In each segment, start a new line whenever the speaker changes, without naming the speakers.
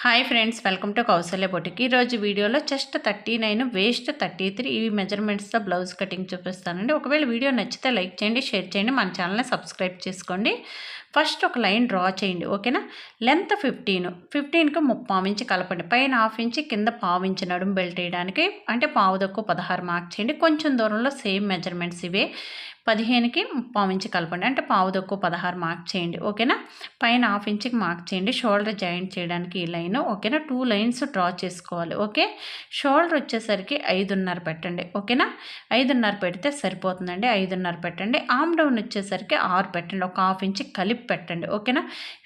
Hi friends welcome to Kausalya boutique. ఈరోజు వీడియోలో chest thirty nine waist thirty three ఈ మెజర్మెంట్స్తో బ్లౌజ్ కటింగ్ చూపిస్తానండి. ఒకవేళ వీడియో నచ్చితే లైక్ చేయండి షేర్ చేయండి మన ఛానల్ని సబ్స్క్రైబ్ చేసుకోండి. ఫస్ట్ ఒక లైన్ డ్రా చేయండి ఓకేనా? లెంత్ ఫిఫ్టీన్ ఫిఫ్టీన్కి ముప్పావు ఇంచి కలపండి. పైన హాఫ్ ఇంచి కింద పావు ఇంచి నడుము బెల్ట్ వేయడానికి అంటే పావు దక్కు పదహారు మార్క్ చేయండి. కొంచెం దూరంలో సేమ్ మెజర్మెంట్స్ ఇవే. పదిహేనుకి పావు ఇంచు కలపండి. అంటే పావు దక్కు పదహారు మార్క్ చేయండి. ఓకేనా? పైన హాఫ్ ఇంచ్కి మార్క్ చేయండి. షోల్డర్ జాయింట్ చేయడానికి ఈ లైన్ ఓకేనా? టూ లైన్స్ డ్రా చేసుకోవాలి. ఓకే? షోల్డర్ వచ్చేసరికి ఐదున్నర పెట్టండి. ఓకేనా? ఐదున్నర పెడితే సరిపోతుందండి. ఐదున్నర పెట్టండి. ఆమ్ డౌన్ వచ్చేసరికి ఆరు పెట్టండి. ఒక హాఫ్ ఇంచ్ కలిపి పెట్టండి. ఓకేనా?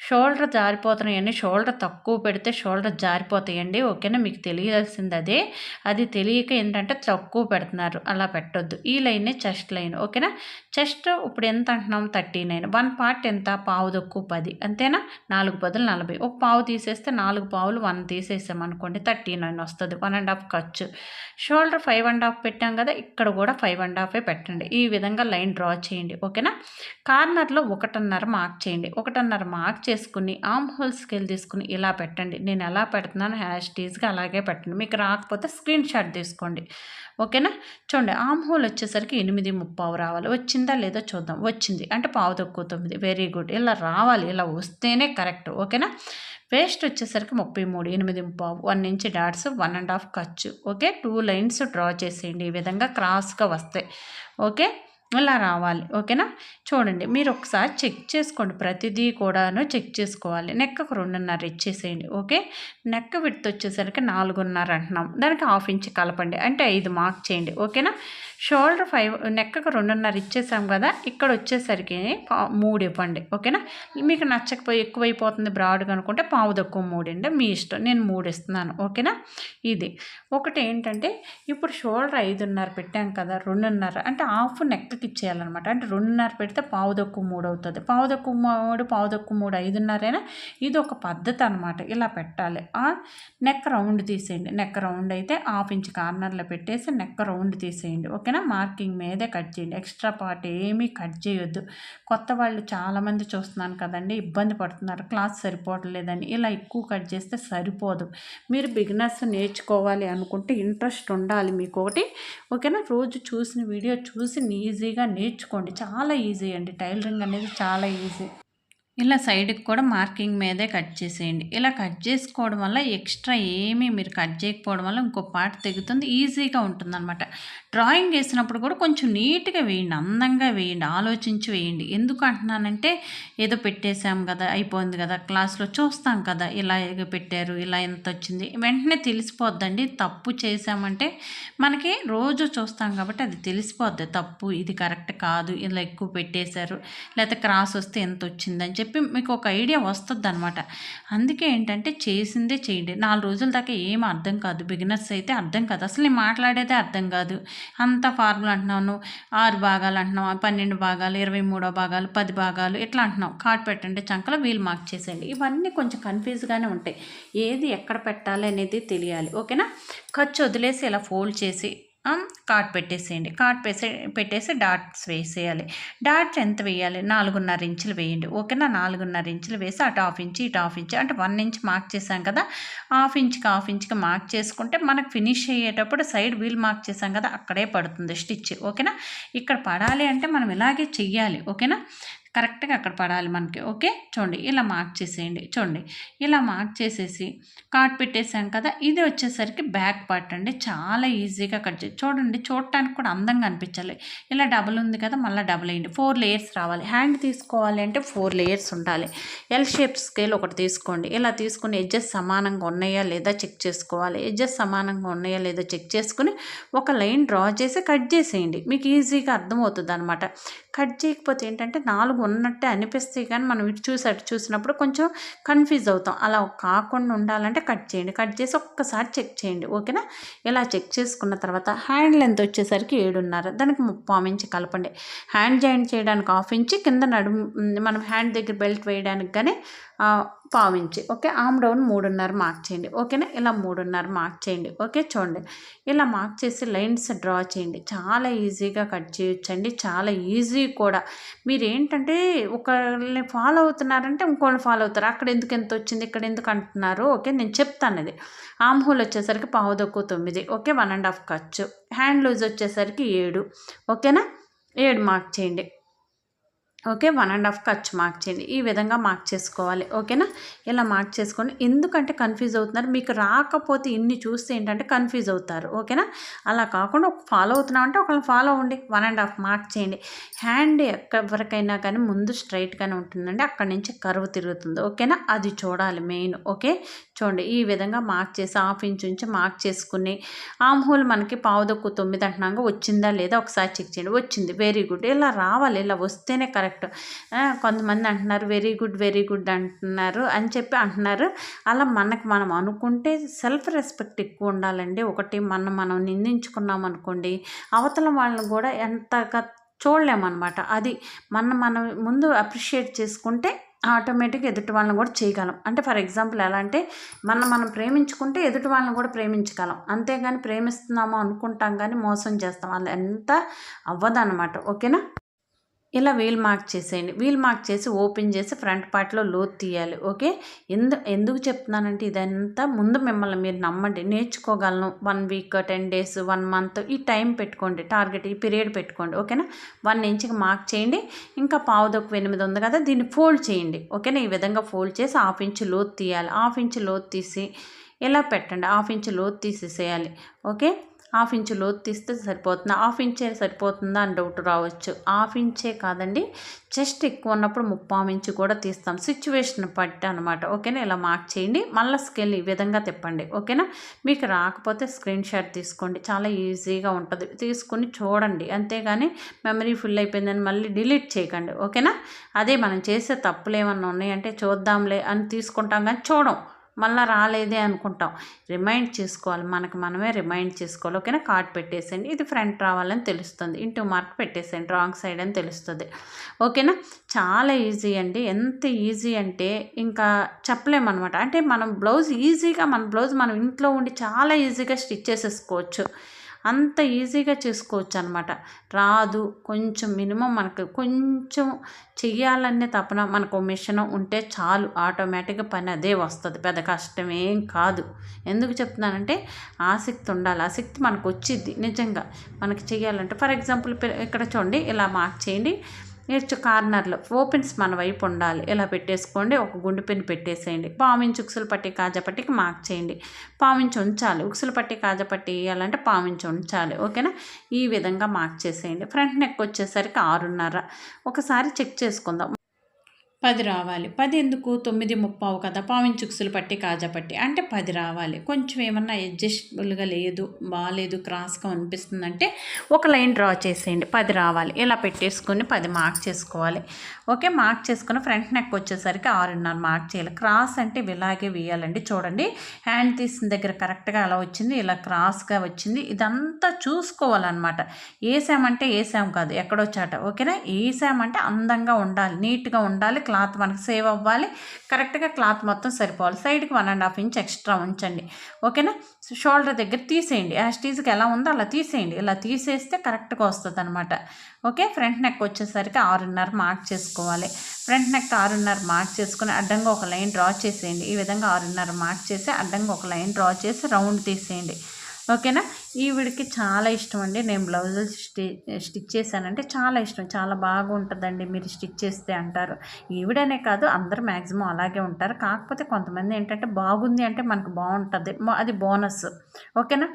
షోల్డర్ జారిపోతున్నాయండి. షోల్డర్ తక్కువ పెడితే షోల్డర్ జారిపోతాయండి. ఓకేనా? మీకు తెలియాల్సింది అదే. అది తెలియక ఏంటంటే తక్కువ పెడుతున్నారు. అలా పెట్టొద్దు. ఈ లైనే చెస్ట్ లైన్. ఓకేనా? చెస్ట్ ఇప్పుడు ఎంత అంటున్నాం థర్టీ నైన్. వన్ పార్ట్ ఎంత? పావు దొక్కు పది. అంతేనా? నాలుగు పదులు నలభై. ఒక పావు తీసేస్తే నాలుగు పావులు వన్ తీసేసాం అనుకోండి థర్టీ నైన్ వస్తుంది. వన్ అండ్ హాఫ్ ఖర్చు. షోల్డర్ ఫైవ్ అండ్ హాఫ్ పెట్టాం కదా ఇక్కడ కూడా ఫైవ్ అండ్ హాఫే పెట్టండి. ఈ విధంగా లైన్ డ్రా చేయండి. ఓకేనా? కార్నర్లో ఒకటిన్నర మార్క్ చేయండి. ఒకటిన్నర మార్క్ చేసుకుని ఆమ్ హోల్ స్కేల్ తీసుకుని ఇలా పెట్టండి. నేను ఎలా పెడుతున్నాను హ్యాష్ టీజ్గా అలాగే పెట్టండి. మీకు రాకపోతే స్క్రీన్ షాట్ తీసుకోండి. ఓకేనా? చూడండి ఆమ్ హోల్ వచ్చేసరికి ఎనిమిది ముప్పావు రావాలి. వచ్చిందా లేదో చూద్దాం. వచ్చింది. అంటే పావు తక్కువ తొమ్మిది. వెరీ గుడ్ ఇలా రావాలి. ఇలా వస్తేనే కరెక్ట్ ఓకేనా? వేస్ట్ వచ్చేసరికి ముప్పై మూడు ఎనిమిది పావు one inch dots one and half ఖర్చు ఓకే? టూ లైన్స్ డ్రా చేసేయండి. ఈ విధంగా క్రాస్గా వస్తాయి. ఓకే? ఇలా రావాలి. ఓకేనా? చూడండి మీరు ఒకసారి చెక్ చేసుకోండి. ప్రతిదీ కూడాను చెక్ చేసుకోవాలి. నెక్కకు రెండున్నర ఇచ్చేసేయండి. ఓకే? నెక్క విడత వచ్చేసరికి నాలుగున్నర అంటున్నాం. దానికి హాఫ్ ఇంచ్ కలపండి. అంటే ఐదు మార్క్ చేయండి. ఓకేనా? షోల్డర్ ఫైవ్ నెక్కకు రెండున్నర ఇచ్చేసాం కదా ఇక్కడ వచ్చేసరికి మూడు ఇవ్వండి. ఓకేనా? మీకు నచ్చకపోయి ఎక్కువైపోతుంది బ్రాడ్గా అనుకుంటే పావు తక్కువ మూడు అండి. మీ ఇష్టం. నేను మూడు ఇస్తున్నాను. ఓకేనా? ఇది. ఒకటి ఏంటంటే ఇప్పుడు షోల్డర్ ఐదున్నర పెట్టాం కదా రెండున్నర. అంటే హాఫ్ నెక్కకి ఇచ్చేయాలన్నమాట అంటే రెండున్నర పెడితే పావు మూడు అవుతుంది. పావు మూడు పావు తక్కువ మూడు ఐదున్నరైనా ఇది ఒక పద్ధతి అనమాట ఇలా పెట్టాలి. నెక్ రౌండ్ తీసేయండి. నెక్ రౌండ్ అయితే హాఫ్ ఇంచ్ కార్నర్లో పెట్టేసి నెక్ రౌండ్ తీసేయండి. ఓకేనా? మార్కింగ్ మీదే కట్ చేయండి. ఎక్స్ట్రా పార్ట్ ఏమీ కట్ చేయొద్దు. కొత్త వాళ్ళు చాలామంది చూస్తున్నాను కదండి ఇబ్బంది పడుతున్నారు. క్లాస్ సరిపోవట్లేదని ఇలా ఎక్కువ కట్ చేస్తే సరిపోదు. మీరు బిగినర్స్ నేర్చుకోవాలి అనుకుంటే ఇంట్రెస్ట్ ఉండాలి మీకు ఒకటి ఓకేనా? రోజు చూసిన వీడియో చూసి ఈజీగా నేర్చుకోండి. చాలా ఈజీ అండి. టైలరింగ్ అనేది చాలా ఈజీ. ఇలా సైడ్కి కూడా మార్కింగ్ మీదే కట్ చేసేయండి. ఇలా కట్ చేసుకోవడం వల్ల ఎక్స్ట్రా ఏమీ మీరు కట్ చేయకపోవడం వల్ల ఇంకో పార్ట్ తెగుతుంది. ఈజీగా ఉంటుందన్నమాట. డ్రాయింగ్ వేసినప్పుడు కూడా కొంచెం నీట్గా వేయండి అందంగా వేయండి ఆలోచించి వేయండి. ఎందుకు అంటున్నానంటే ఏదో పెట్టేశాం కదా అయిపోయింది కదా క్లాస్లో చూస్తాం కదా ఇలా పెట్టారు ఇలా ఎంత వచ్చింది. వెంటనే తెలిసిపోద్దండి. తప్పు చేసామంటే మనకి రోజు చూస్తాం కాబట్టి అది తెలిసిపోద్ది. తప్పు ఇది కరెక్ట్ కాదు ఇలా ఎక్కువ పెట్టేశారు లేకపోతే క్రాస్ వస్తే ఎంత వచ్చిందని చెప్పి మీకు ఒక ఐడియా వస్తుంది అనమాట అందుకే ఏంటంటే చేసిందే చేయండి. నాలుగు రోజుల దాకా ఏం అర్థం కాదు. బిగినర్స్ అయితే అర్థం కాదు. అసలు నేను మాట్లాడేదే అర్థం కాదు. అంత ఫార్ములా అంటున్నాను ఆరు భాగాలు అంటున్నావు పన్నెండు భాగాలు ఇరవై మూడో భాగాలు పది భాగాలు ఇట్లా అంటున్నావు. కార్డ్ పెట్టండి చంకలో వీలు మార్క్ చేసేయండి. ఇవన్నీ కొంచెం కన్ఫ్యూజ్గానే ఉంటాయి. ఏది ఎక్కడ పెట్టాలి అనేది తెలియాలి. ఓకేనా? ఖర్చు వదిలేసి ఇలా ఫోల్డ్ చేసి కాట్ పెట్టేసేయండి. కాట్ పెట్టే పెట్టేసి డాట్స్ వేసేయాలి. డాట్స్ ఎంత వేయాలి? నాలుగున్నర ఇంచులు వేయండి. ఓకేనా? నాలుగున్నర ఇంచులు వేసి అటు హాఫ్ ఇంచ్ ఇటు హాఫ్ ఇంచ్ అంటే వన్ ఇంచ్ మార్క్ చేసాం కదా? హాఫ్ ఇంచ్కి హాఫ్ ఇంచ్కి మార్క్ చేసుకుంటే మనకు ఫినిష్ అయ్యేటప్పుడు సైడ్ వీల్ మార్క్ చేసాం కదా? అక్కడే పడుతుంది స్టిచ్ ఓకేనా? ఇక్కడ పడాలి అంటే మనం ఇలాగే చెయ్యాలి. ఓకేనా? కరెక్ట్గా అక్కడ పడాలి మనకి. ఓకే? చూడండి ఇలా మార్క్ చేసేయండి. చూడండి ఇలా మార్క్ చేసేసి కాట్ పెట్టేసాం కదా ఇది వచ్చేసరికి బ్యాక్ పార్ట్ అండి. చాలా ఈజీగా కట్ చేసి చూడండి చూడటానికి కూడా అందంగా అనిపించాలి. ఇలా డబుల్ ఉంది కదా మళ్ళీ డబుల్ అయ్యింది ఫోర్ లేయర్స్ రావాలి. హ్యాండ్ తీసుకోవాలి అంటే ఫోర్ లేయర్స్ ఉండాలి. ఎల్ షేప్ స్కేల్ ఒకటి తీసుకోండి. ఇలా తీసుకుని ఎడ్జెస్ సమానంగా ఉన్నాయా లేదా చెక్ చేసుకోవాలి. ఎడ్జెస్ సమానంగా ఉన్నాయా లేదా చెక్ చేసుకుని ఒక లైన్ డ్రా చేసి కట్ చేసేయండి. మీకు ఈజీగా అర్థమవుతుంది అనమాట కట్ చేయకపోతే ఏంటంటే నాలుగు ఉన్నట్టే అనిపిస్తాయి కానీ మనం ఇటు చూసి అటు చూసినప్పుడు కొంచెం కన్ఫ్యూజ్ అవుతాం. అలా కాకుండా ఉండాలంటే కట్ చేయండి. కట్ చేసి ఒక్కసారి చెక్ చేయండి. ఓకేనా? ఇలా చెక్ చేసుకున్న తర్వాత హ్యాండ్ లెంత్ వచ్చేసరికి ఏడున్నర. దానికి ముప్పావు ఇంచి కలపండి. హ్యాండ్ జాయింట్ చేయడానికి హాఫ్ ఇంచి. కింద నడుము మనం హ్యాండ్ దగ్గర బెల్ట్ వేయడానికి కానీ పావించి ఓకే? ఆమ్ డౌన్ మూడున్నర మార్క్ చేయండి. ఓకేనా? ఇలా మూడున్నర మార్క్ చేయండి. ఓకే? చూడండి. ఇలా మార్క్ చేసి లైన్స్ డ్రా చేయండి. చాలా ఈజీగా కట్ చేయొచ్చండి. చాలా ఈజీ కూడా. మీరు ఏంటంటే ఒకరిని ఫాలో అవుతున్నారంటే ఇంకోళ్ళని ఫాలో అవుతారు. అక్కడ ఎందుకు ఎంత వచ్చింది? ఇక్కడ ఎందుకు అంటున్నారు? ఓకే? నేను చెప్తాను అది ఆమ్ హోల్ వచ్చేసరికి పావు పావుదొక్కు తొమ్మిది. ఓకే? వన్ అండ్ హాఫ్ ఖర్చు. హ్యాండ్ లూజ్ వచ్చేసరికి ఏడు. ఓకేనా? ఏడు మార్క్ చేయండి. ఓకే వన్ అండ్ హాఫ్ ఖర్చు మార్క్ చేయండి. ఈ విధంగా మార్క్ చేసుకోవాలి. ఓకేనా? ఇలా మార్క్ చేసుకోండి. ఎందుకంటే కన్ఫ్యూజ్ అవుతున్నారు. మీకు రాకపోతే ఇన్ని చూస్తే ఏంటంటే కన్ఫ్యూజ్ అవుతారు. ఓకేనా? అలా కాకుండా ఫాలో అవుతున్నామంటే ఒకళ్ళని ఫాలో అవ్వండి. వన్ అండ్ హాఫ్ మార్క్ చేయండి. హ్యాండ్ ఎక్కడికైనా కానీ ముందు స్ట్రైట్గానే ఉంటుందండి. అక్కడి నుంచి కరువు తిరుగుతుంది. ఓకేనా? అది చూడాలి మెయిన్. ఓకే? చూడండి ఈ విధంగా మార్క్ చేసి హాఫ్ ఇంచ్ నుంచి మార్క్ చేసుకుని ఆమ్ హోల్ మనకి పావుదొక్కు తొమ్మిది అంటున్నాక వచ్చిందా లేదా ఒకసారి చెక్ చేయండి. వచ్చింది. వెరీ గుడ్ ఇలా రావాలి. ఇలా వస్తేనే కరెక్ట్. కొంతమంది అంటున్నారు వెరీ గుడ్ వెరీ గుడ్ అంటున్నారు అని చెప్పి అంటున్నారు. అలా మనకు మనం అనుకుంటే సెల్ఫ్ రెస్పెక్ట్ ఎక్కువ ఉండాలండి. ఒకటి మనం మనం నిందించుకున్నాం అనుకోండి అవతల వాళ్ళని కూడా ఎంతగా చూడలేమన్నమాట. అది మన మనం ముందు అప్రిషియేట్ చేసుకుంటే ఆటోమేటిక్ ఎదుటి వాళ్ళని కూడా చేయగలం. అంటే ఫర్ ఎగ్జాంపుల్ ఎలా అంటే మనం మనం ప్రేమించుకుంటే ఎదుటి వాళ్ళని కూడా ప్రేమించగలం. అంతేగాని ప్రేమిస్తున్నాము అనుకుంటాం కానీ మోసం చేస్తాం. వాళ్ళు ఎంత అవ్వదన్నమాట. ఓకేనా? ఇలా వీల్ మార్క్ చేసేయండి. వీల్ మార్క్ చేసి ఓపెన్ చేసి ఫ్రంట్ పార్ట్లో లోతు తీయాలి. ఓకే? ఎందు ఎందుకు చెప్తున్నానంటే ఇదంతా ముందు మిమ్మల్ని మీరు నమ్మండి. నేర్చుకోగలను. One week ten days one month ఈ టైం పెట్టుకోండి. టార్గెట్ ఈ పీరియడ్ పెట్టుకోండి. ఓకేనా? వన్ ఇంచ్కి మార్క్ చేయండి. ఇంకా పావుదొక్కు ఎనిమిది ఉంది కదా దీన్ని ఫోల్డ్ చేయండి. ఓకేనా? ఈ విధంగా ఫోల్డ్ చేసి హాఫ్ ఇంచ్ లోతు తీయాలి. హాఫ్ ఇంచ్ లోతు తీసి ఇలా పెట్టండి. హాఫ్ ఇంచ్ లోతు తీసేసేయాలి. ఓకే? హాఫ్ ఇంచ్ లోతు తీస్తే సరిపోతుంది. హాఫ్ ఇంచే సరిపోతుందా అని డౌట్ రావచ్చు. హాఫ్ ఇంచే కాదండి చెస్ట్ ఎక్కువ ఉన్నప్పుడు ముప్పావు ఇంచు కూడా తీస్తాం. సిచ్యువేషన్ పట్టి అనమాట ఓకేనా? ఇలా మార్క్ చేయండి. మళ్ళీ స్కేల్ ఈ విధంగా తిప్పండి. ఓకేనా? మీకు రాకపోతే స్క్రీన్ షాట్ తీసుకోండి. చాలా ఈజీగా ఉంటుంది. తీసుకుని చూడండి. అంతేగాని మెమరీ ఫుల్ అయిపోయిందని మళ్ళీ డిలీట్ చేయకండి. ఓకేనా? అదే మనం చేసే తప్పులు ఏమన్నా ఉన్నాయంటే చూద్దాంలే అని తీసుకుంటాం కానీ చూడం. మళ్ళీ రాలేదే అనుకుంటాం. రిమైండ్ చేసుకోవాలి. మనకు మనమే రిమైండ్ చేసుకోవాలి. ఓకేనా? కార్డ్ పెట్టేసేయండి. ఇది ఫ్రంట్ రావాలని తెలుస్తుంది. ఇంటూ మార్క్ పెట్టేసేయండి. రాంగ్ సైడ్ అని తెలుస్తుంది. ఓకేనా? చాలా ఈజీ అండి. ఎంత ఈజీ అంటే ఇంకా చెప్పలేమన్నమాట. అంటే మనం బ్లౌజ్ ఈజీగా మన బ్లౌజ్ మనం ఇంట్లో ఉండి చాలా ఈజీగా స్టిచ్ చేసేసుకోవచ్చు. అంత ఈజీగా చేసుకోవచ్చు అనమాట రాదు కొంచెం మినిమం మనకు కొంచెం చెయ్యాలనే తపన మనకు మిషన్ ఉంటే చాలు. ఆటోమేటిక్గా పని అదే వస్తుంది. పెద్ద కష్టమేం కాదు. ఎందుకు చెప్తున్నానంటే ఆసక్తి ఉండాలి. ఆసక్తి మనకు వచ్చిద్ది నిజంగా. మనకి చెయ్యాలంటే ఫర్ ఎగ్జాంపుల్ ఇక్కడ చూడండి ఇలా మార్క్ చేయండి. నెక్స్ట్ కార్నర్లో ఓపెన్స్ మన వైపు ఉండాలి. ఇలా పెట్టేసుకోండి. ఒక గుండు పెన్ను పెట్టేసేయండి. పావించి ఉక్సులు పట్టి కాజపట్టికి మార్క్ చేయండి. పావించి ఉంచాలి. ఉక్సులు పట్టి కాజపట్టి వేయాలంటే పావించి ఉంచాలి. ఓకేనా? ఈ విధంగా మార్క్ చేసేయండి. ఫ్రంట్ నెక్ వచ్చేసరికి ఆరున్నర. ఒకసారి చెక్ చేసుకుందాం. పది రావాలి. పది ఎందుకు? తొమ్మిది ముప్పావు కదా. పావించుక్సులు పట్టి కాజా పట్టి. అంటే పది రావాలి. కొంచెం ఏమన్నా అడ్జస్టబుల్గా లేదు బాగాలేదు క్రాస్గా అనిపిస్తుందంటే ఒక లైన్ డ్రా చేసేయండి. పది రావాలి. ఇలా పెట్టేసుకొని పది మార్క్ చేసుకోవాలి. ఓకే? మార్క్ చేసుకుని ఫ్రంట్ నెక్ వచ్చేసరికి ఆరున్నర మార్క్ చేయాలి. క్రాస్ అంటే ఇలాగే వేయాలండి. చూడండి. హ్యాండ్ తీసిన దగ్గర కరెక్ట్గా అలా వచ్చింది. ఇలా క్రాస్గా వచ్చింది. ఇదంతా చూసుకోవాలన్నమాట. వేసామంటే వేసాం కాదు. ఎక్కడో చాట. ఓకేనా? వేసామంటే అందంగా ఉండాలి. నీట్గా ఉండాలి. క్లాత్ మనకు సేవ్ అవ్వాలి. కరెక్ట్గా క్లాత్ మొత్తం సరిపోవాలి. సైడ్కి one and half inch extra ఉంచండి. ఓకేనా? షోల్డర్ దగ్గర తీసేయండి. ఆ స్టీజ్కి ఎలా ఉందో అలా తీసేయండి. ఇలా తీసేస్తే కరెక్ట్గా వస్తుంది అనమాట ఓకే? ఫ్రంట్ నెక్ వచ్చేసరికి ఆరున్నర మార్క్ చేసుకోవాలి. ఫ్రంట్ నెక్ ఆరున్నర మార్క్ చేసుకుని అడ్డంగా ఒక లైన్ డ్రా చేసేయండి. ఈ విధంగా ఆరున్నర మార్క్ చేసి అడ్డంగా ఒక లైన్ డ్రా చేసి రౌండ్ తీసేయండి. ఓకేనా? ఈవిడికి చాలా ఇష్టం అండి నేను బ్లౌజులు స్టి స్టిచ్ చేశానంటే చాలా ఇష్టం. చాలా బాగుంటుందండి మీరు స్టిచ్ చేస్తే అంటారు. ఈవిడనే కాదు అందరు మ్యాక్సిమం అలాగే ఉంటారు. కాకపోతే కొంతమంది ఏంటంటే బాగుంది అంటే మనకు బాగుంటుంది. అది బోనస్. ఓకేనా?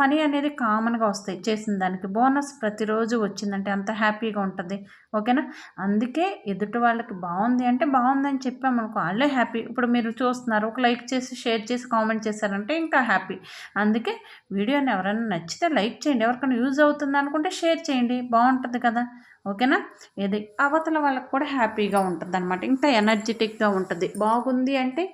మనీ అనేది కామన్గా వస్తాయి. చేసిన దానికి బోనస్ ప్రతిరోజు వచ్చిందంటే అంత హ్యాపీగా ఉంటుంది. ఓకేనా? అందుకే ఎదుటి వాళ్ళకి బాగుంది అంటే బాగుందని చెప్పామనుకో వాళ్ళే హ్యాపీ. ఇప్పుడు మీరు చూస్తున్నారు ఒక లైక్ చేసి షేర్ చేసి కామెంట్ చేశారంటే ఇంకా హ్యాపీ. అందుకే వీడియోని ఎవరైనా నచ్చితే లైక్ చేయండి. ఎవరికైనా యూజ్ అవుతుంది అనుకుంటే షేర్ చేయండి. బాగుంటుంది కదా. ఓకేనా? ఇది అవతల వాళ్ళకి కూడా హ్యాపీగా ఉంటుంది అనమాట ఇంకా ఎనర్జెటిక్గా ఉంటుంది. బాగుంది అంటే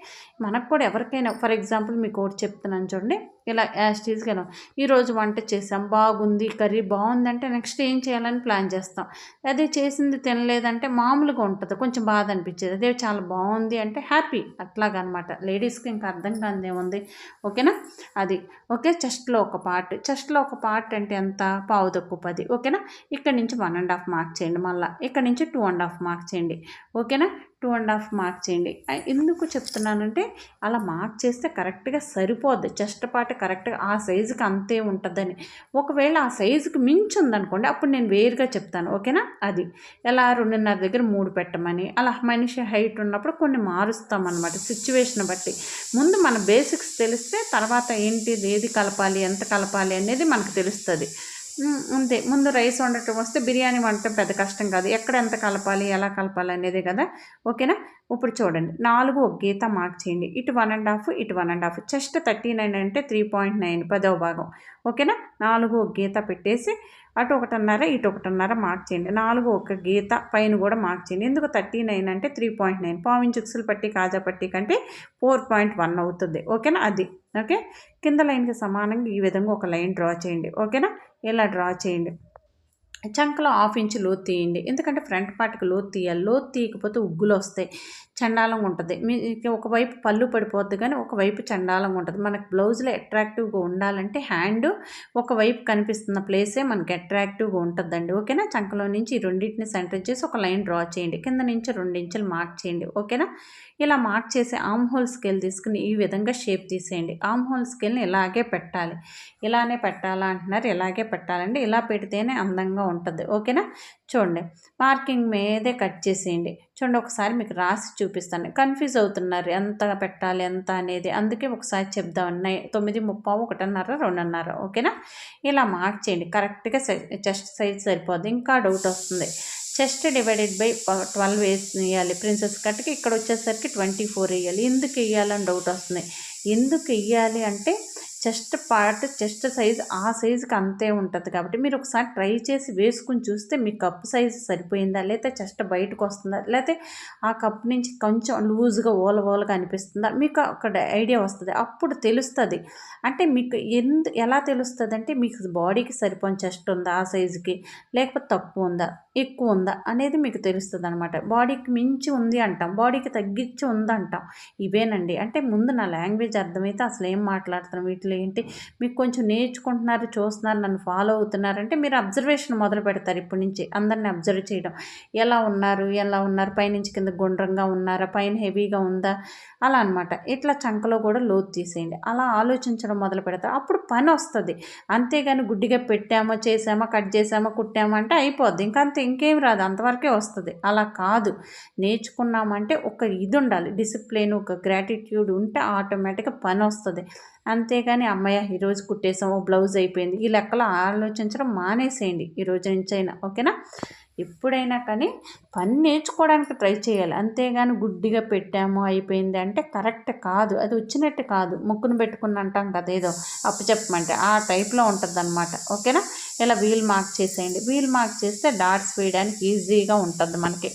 మనకు కూడా ఎవరికైనా ఫర్ ఎగ్జాంపుల్ మీకు ఒకటి చెప్తున్నాను చూడండి. ఇలా యాస్టీజ్గా ఈరోజు వంట చేసాం బాగుంది కర్రీ బాగుందంటే నెక్స్ట్ ఏం చేయాలని ప్లాన్ చేస్తాం. అదే చేసింది తినలేదంటే మామూలుగా ఉంటుంది కొంచెం బాధ అనిపించేది. అదే చాలా బాగుంది అంటే హ్యాపీ అట్లాగనమాట లేడీస్కి ఇంకా అర్థం కాదేముంది ఓకేనా అది. ఓకే చెస్ట్లో ఒక పార్ట్ చెస్ట్లో ఒక పార్ట్ అంటే ఎంత? పావు తక్కువ పది. ఓకేనా ఇక్కడ నుంచి వన్ అండ్ హాఫ్ మార్క్ చేయండి మళ్ళీ. ఇక్కడ నుంచి టూ అండ్ హాఫ్ మార్క్ చేయండి. ఓకేనా టూ అండ్ హాఫ్ మార్క్ చేయండి. ఎందుకు చెప్తున్నానంటే అలా మార్క్ చేస్తే కరెక్ట్గా సరిపోద్ది. చెస్ట్ పార్ట్ కరెక్ట్గా ఆ సైజుకి అంతే ఉంటుందని. ఒకవేళ ఆ సైజుకి మించి ఉందనుకోండి అప్పుడు నేను వేరుగా చెప్తాను. ఓకేనా? అది. ఎలా రెండున్నర దగ్గర మూడు పెట్టమని అలా మనిషి హైట్ ఉన్నప్పుడు కొన్ని మారుస్తాం అనమాట సిచ్యువేషన్ బట్టి. ముందు మన బేసిక్స్ తెలిస్తే తర్వాత ఏంటి ఏది కలపాలి ఎంత కలపాలి అనేది మనకు తెలుస్తుంది. అంతే ముందు రైస్ వండటం వస్తే బిర్యానీ వండటం పెద్ద కష్టం కాదు. ఎక్కడ ఎంత కలపాలి ఎలా కలపాలి అనేది కదా. ఓకేనా? ఇప్పుడు చూడండి. నాలుగు ఒక గీత మార్క్ చేయండి. ఇటు వన్ అండ్ హాఫ్ ఇటు one and half just thirty nine అంటే త్రీ పాయింట్ నైన్ పదవ భాగం. ఓకేనా? నాలుగు ఒక గీత పెట్టేసి అటు ఒకటిన్నర ఇటు ఒకటిన్నర మార్క్ చేయండి. నాలుగు ఒక గీత పైన కూడా మార్క్ చేయండి. ఎందుకు థర్టీ నైన్ అంటే త్రీ పాయింట్ నైన్ పావించుక్సులు పట్టి కాజా పట్టి కంటే ఫోర్ పాయింట్ వన్ అవుతుంది. ఓకేనా? అది. ఓకే? కింద లైన్కి సమానంగా ఈ విధంగా ఒక లైన్ డ్రా చేయండి. ఓకేనా? ఇలా డ్రా చేయండి. చంకలో హాఫ్ ఇంచ్ లోతు తీయండి. ఎందుకంటే ఫ్రంట్ పార్ట్కి లోతు తీయాలి. లోతు తీయకపోతే ఉగ్గులు వస్తాయి. చండాలంగా ఉంటుంది. మీకు ఒకవైపు పళ్ళు పడిపోద్ది కానీ ఒకవైపు చండాలంగా ఉంటుంది. మనకు బ్లౌజ్లో అట్రాక్టివ్గా ఉండాలంటే హ్యాండ్ ఒకవైపు కనిపిస్తున్న ప్లేసే మనకి అట్రాక్టివ్గా ఉంటుందండి. ఓకేనా? చంకలో నుంచి ఈ రెండింటిని సెంటర్ చేసి ఒక లైన్ డ్రా చేయండి. కింద నుంచి రెండు ఇంచులు మార్క్ చేయండి. ఓకేనా? ఇలా మార్క్ చేసి ఆమ్ హోల్ స్కేల్ తీసుకుని ఈ విధంగా షేప్ తీసేయండి. ఆమ్ హోల్ స్కేల్ని ఇలాగే పెట్టాలి. ఇలానే పెట్టాలా అంటున్నారు. ఇలాగే పెట్టాలండి. ఇలా పెడితేనే అందంగా ఉంటుంది. ఓకేనా? చూడండి. మార్కింగ్ మీదే కట్ చేసేయండి. చూడండి ఒకసారి మీకు రాసి చూపిస్తాను. కన్ఫ్యూజ్ అవుతున్నారు ఎంత పెట్టాలి ఎంత అనేది. అందుకే ఒకసారి చెప్దామని తొమ్మిది ముప్పావు ఒకటిన్నర రెండున్నర. ఓకేనా? ఇలా మార్క్ చేయండి. కరెక్ట్గా చెస్ట్ సైజ్ సరిపోద్ది. ఇంకా డౌట్ వస్తుంది. చెస్ట్ డివైడెడ్ బై ట్వెల్వ్ వేయాలి ప్రిన్సెస్ కట్కి ఇక్కడ వచ్చేసరికి ట్వంటీ ఫోర్ వేయాలి. ఎందుకు వేయాలని డౌట్ వస్తుంది. ఎందుకు వేయాలి అంటే చెస్ట్ పార్ట్ చెస్ట్ సైజ్ ఆ సైజుకి అంతే ఉంటుంది కాబట్టి మీరు ఒకసారి ట్రై చేసి వేసుకుని చూస్తే మీ కప్ సైజు సరిపోయిందా? లేకపోతే చెస్ట్ బయటకు వస్తుందా? లేకపోతే ఆ కప్ నుంచి కొంచెం లూజ్గా ఓల ఓలగా అనిపిస్తుందా? మీకు ఒక ఐడియా వస్తుంది. అప్పుడు తెలుస్తుంది. అంటే మీకు ఎందు ఎలా తెలుస్తుంది అంటే మీకు బాడీకి సరిపోయిన చెస్ట్ ఉందా? ఆ సైజుకి లేకపోతే తక్కువ ఉందా? ఎక్కువ ఉందా? అనేది మీకు తెలుస్తుంది అనమాట బాడీకి మించి ఉంది అంటాం. బాడీకి తగ్గించి ఉందంటాం. ఇవేనండి. అంటే ముందు నా లాంగ్వేజ్ అర్థమైతే అసలు ఏం మాట్లాడుతున్నాం? వీటిలో ఏంటి? మీకు కొంచెం నేర్చుకుంటున్నారు చూస్తున్నారు నన్ను ఫాలో అవుతున్నారంటే మీరు అబ్జర్వేషన్ మొదలు పెడతారు ఇప్పటి నుంచి అందరిని అబ్జర్వ్ చేయడం. ఎలా ఉన్నారు? ఎలా ఉన్నారు? పైనుంచి కింద గుండ్రంగా ఉన్నారా? పైన హెవీగా ఉందా? అలా అనమాట ఇట్లా చంకలో కూడా లోతు తీసేయండి. అలా ఆలోచించడం మొదలు పెడతారు. అప్పుడు పని వస్తుంది. అంతేగాని గుడ్డిగా పెట్టామో చేసామో కట్ చేసామో కుట్టామో అంటే అయిపోద్ది. ఇంకా అంత ఇంకేం రాదు. అంతవరకే వస్తుంది. అలా కాదు. నేర్చుకున్నామంటే ఒక ఇది ఉండాలి. డిసిప్లిన్ ఒక గ్రాటిట్యూడ్ ఉంటే ఆటోమేటిక్గా పని వస్తుంది. అంతేగాని అమ్మయ్య ఈరోజు కుట్టేసాం ఓ బ్లౌజ్ అయిపోయింది. ఈ లెక్కలో ఆలోచించడం మానేసేయండి ఈరోజు నుంచైనా నుంచి అయినా ఓకేనా? ఎప్పుడైనా కానీ పని నేర్చుకోవడానికి ట్రై చేయాలి. అంతేగాని గుడ్డిగా పెట్టాము అయిపోయింది అంటే కరెక్ట్ కాదు. అది వచ్చినట్టు కాదు. ముక్కును పెట్టుకుని అంటాం కదా ఏదో అప్పు చెప్పమంటే ఆ టైప్లో ఉంటుంది అనమాట ఓకేనా? ఇలా వీల్ మార్క్ చేసేయండి. వీల్ మార్క్ చేస్తే డాట్స్ వేయడానికి ఈజీగా ఉంటుంది మనకి.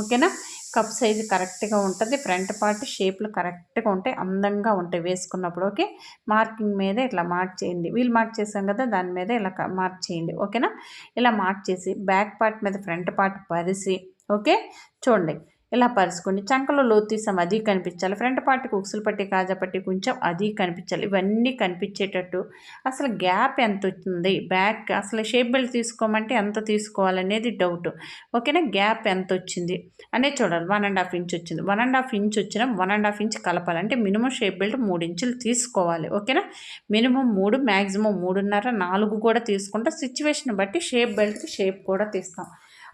ఓకేనా? కప్ సైజు కరెక్ట్గా ఉంటుంది ఫ్రంట్ పార్ట్ షేప్లు కరెక్ట్గా ఉంటాయి అందంగా ఉంటాయి వేసుకున్నప్పుడు ఓకే? మార్కింగ్ మీద ఇట్లా మార్క్ చేయండి. వీళ్ళు మార్క్ చేసాం కదా దాని మీద ఇలా మార్క్ చేయండి ఓకేనా? ఇలా మార్క్ చేసి బ్యాక్ పార్ట్ మీద ఫ్రంట్ పార్ట్ పరిసి ఓకే? చూడండి. ఇలా పరుచుకొని చంకలో లోతు అది కనిపించాలి. ఫ్రంట్ పార్ట్కి ఉక్సులు పట్టి కాజా పట్టి కొంచెం అది కనిపించాలి. ఇవన్నీ కనిపించేటట్టు అసలు గ్యాప్ ఎంత వచ్చింది? బ్యాక్ అసలు షేప్ బెల్ట్ తీసుకోమంటే ఎంత తీసుకోవాలనేది డౌట్. ఓకేనా? గ్యాప్ ఎంత వచ్చింది? అనేది చూడాలి. వన్ అండ్ హాఫ్ ఇంచ్ వచ్చింది. వన్ అండ్ హాఫ్ ఇంచ్ వచ్చిన వన్ అండ్ హాఫ్ ఇంచ్ కలపాలంటే మినిమం షేప్ బెల్ట్ మూడు ఇంచులు తీసుకోవాలి. ఓకేనా? మినిమం మూడు మ్యాక్సిమం మూడున్నర నాలుగు కూడా తీసుకుంటే సిచ్యువేషన్ బట్టి షేప్ బెల్ట్కి షేప్ కూడా తీస్తాం.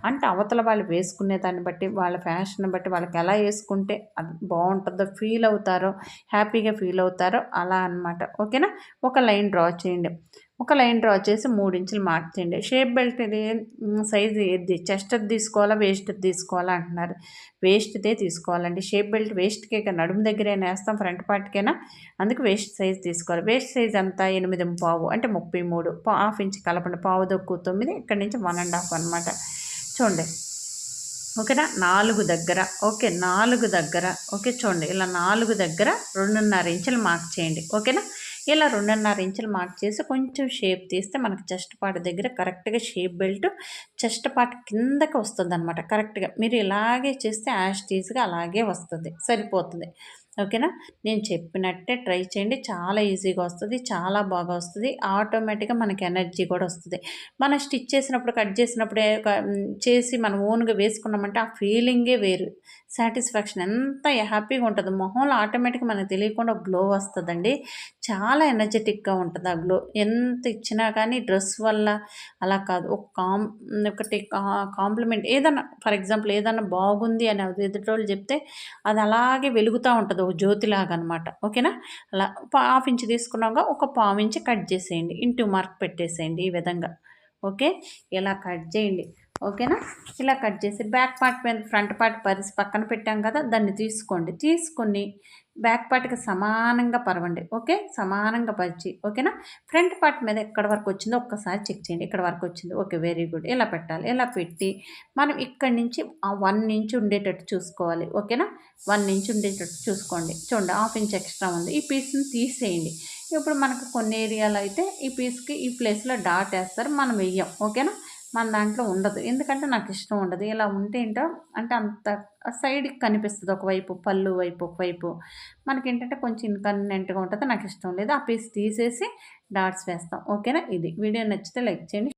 అంటే అవతల వాళ్ళు వేసుకునే దాన్ని బట్టి వాళ్ళ ఫ్యాషన్ బట్టి వాళ్ళకి ఎలా వేసుకుంటే అది బాగుంటుందో ఫీల్ అవుతారో హ్యాపీగా ఫీల్ అవుతారో అలా అనమాట ఓకేనా? ఒక లైన్ డ్రా చేయండి. ఒక లైన్ డ్రా చేసి మూడు ఇంచులు మార్క్ చేయండి. షేప్ బెల్ట్ ఇది సైజు ఏది? చెస్ట్ తీసుకోవాలా? వేస్ట్ తీసుకోవాలా అంటున్నారు. వేస్ట్దే తీసుకోవాలండి. షేప్ బెల్ట్ వేస్ట్కే నడుము దగ్గరే వేస్తాం ఫ్రంట్ పార్ట్కైనా? అందుకు వేస్ట్ సైజ్ తీసుకోవాలి. వేస్ట్ సైజ్ అంతా ఎనిమిది పావు. అంటే ముప్పై మూడు. హాఫ్ ఇంచ్ కలపండి. పావు దొక్కు తొమ్మిది. ఇక్కడ నుంచి వన్ అండ్ హాఫ్ అనమాట చూడండి. ఓకేనా? నాలుగు దగ్గర. ఓకే నాలుగు దగ్గర. ఓకే చూడండి. ఇలా నాలుగు దగ్గర రెండున్నర ఇంచులు మార్క్ చేయండి. ఓకేనా? ఇలా రెండున్నర ఇంచులు మార్క్ చేసి కొంచెం షేప్ తీస్తే మనకు చెస్ట్ పార్ట్ దగ్గర కరెక్ట్గా షేప్ బెల్ట్ చెస్ట్ పార్ట్ కిందకి వస్తుంది అనమాట కరెక్ట్గా మీరు ఇలాగే చేస్తే యాష్ తీస్గా అలాగే వస్తుంది. సరిపోతుంది. ఓకేనా? నేను చెప్పినట్టే ట్రై చేయండి. చాలా ఈజీగా వస్తుంది చాలా బాగా వస్తుంది. ఆటోమేటిక్గా మనకి ఎనర్జీ కూడా వస్తుంది. మనం స్టిచ్ చేసినప్పుడు కట్ చేసినప్పుడే చేసి మనం ఓన్గా వేసుకున్నామంటే ఆ ఫీలింగే వేరు. సాటిస్ఫాక్షన్ ఎంత హ్యాపీగా ఉంటుంది. మొహంలో ఆటోమేటిక్గా మనకు తెలియకుండా గ్లో వస్తుందండి. చాలా ఎనర్జెటిక్గా ఉంటుంది ఆ గ్లో ఎంత ఇచ్చినా కానీ డ్రెస్ వల్ల అలా కాదు. ఒక కాం ఒకటి కాంప్లిమెంట్ ఏదన్నా ఫర్ ఎగ్జాంపుల్ ఏదన్నా బాగుంది అని ఎదుటోళ్ళు చెప్తే అది అలాగే వెలుగుతూ ఉంటుంది. ఒక జ్యోతిలాగా అనమాట ఓకేనా? అలా హాఫ్ ఇంచ్ తీసుకున్నాక ఒక పావు ఇంచ్ కట్ చేసేయండి. ఇంటూ మార్క్ పెట్టేసేయండి ఈ విధంగా. ఓకే? ఇలా కట్ చేయండి. ఓకేనా? ఇలా కట్ చేసి బ్యాక్ పార్ట్ మీద ఫ్రంట్ పార్ట్ పరిసి పక్కన పెట్టాం కదా దాన్ని తీసుకోండి. తీసుకొని బ్యాక్ పార్ట్కి సమానంగా పరవండి. ఓకే? సమానంగా పరిచి. ఓకేనా? ఫ్రంట్ పార్ట్ మీద ఎక్కడ వరకు వచ్చిందో ఒక్కసారి చెక్ చేయండి. ఇక్కడ వరకు వచ్చింది? Okay very good. ఇలా పెట్టాలి? ఇలా పెట్టి? మనం ఇక్కడి నుంచి వన్ ఇంచ్ ఉండేటట్టు చూసుకోవాలి. ఓకేనా? వన్ ఇంచ్ ఉండేటట్టు చూసుకోండి. చూడండి హాఫ్ ఇంచ్ ఎక్స్ట్రా ఉంది. ఈ పీస్ని తీసేయండి. ఇప్పుడు మనకు కొన్ని ఏరియాలో అయితే ఈ పీస్కి ఈ ప్లేస్లో డాట్ వేస్తారు. మనం వెయ్యం. ఓకేనా? మన దాంట్లో ఉండదు. ఎందుకంటే నాకు ఇష్టం ఉండదు. ఇలా ఉంటే ఏంటో అంటే అంత సైడ్కి కనిపిస్తుంది. ఒకవైపు పళ్ళు వైపు ఒకవైపు మనకి ఏంటంటే కొంచెం ఇన్కన్వీనియంట్గా ఉంటుంది. నాకు ఇష్టం లేదు. ఆ పీస్ తీసేసి డాట్స్ వేస్తాం. ఓకేనా? ఇది. వీడియో నచ్చితే లైక్ చేయండి.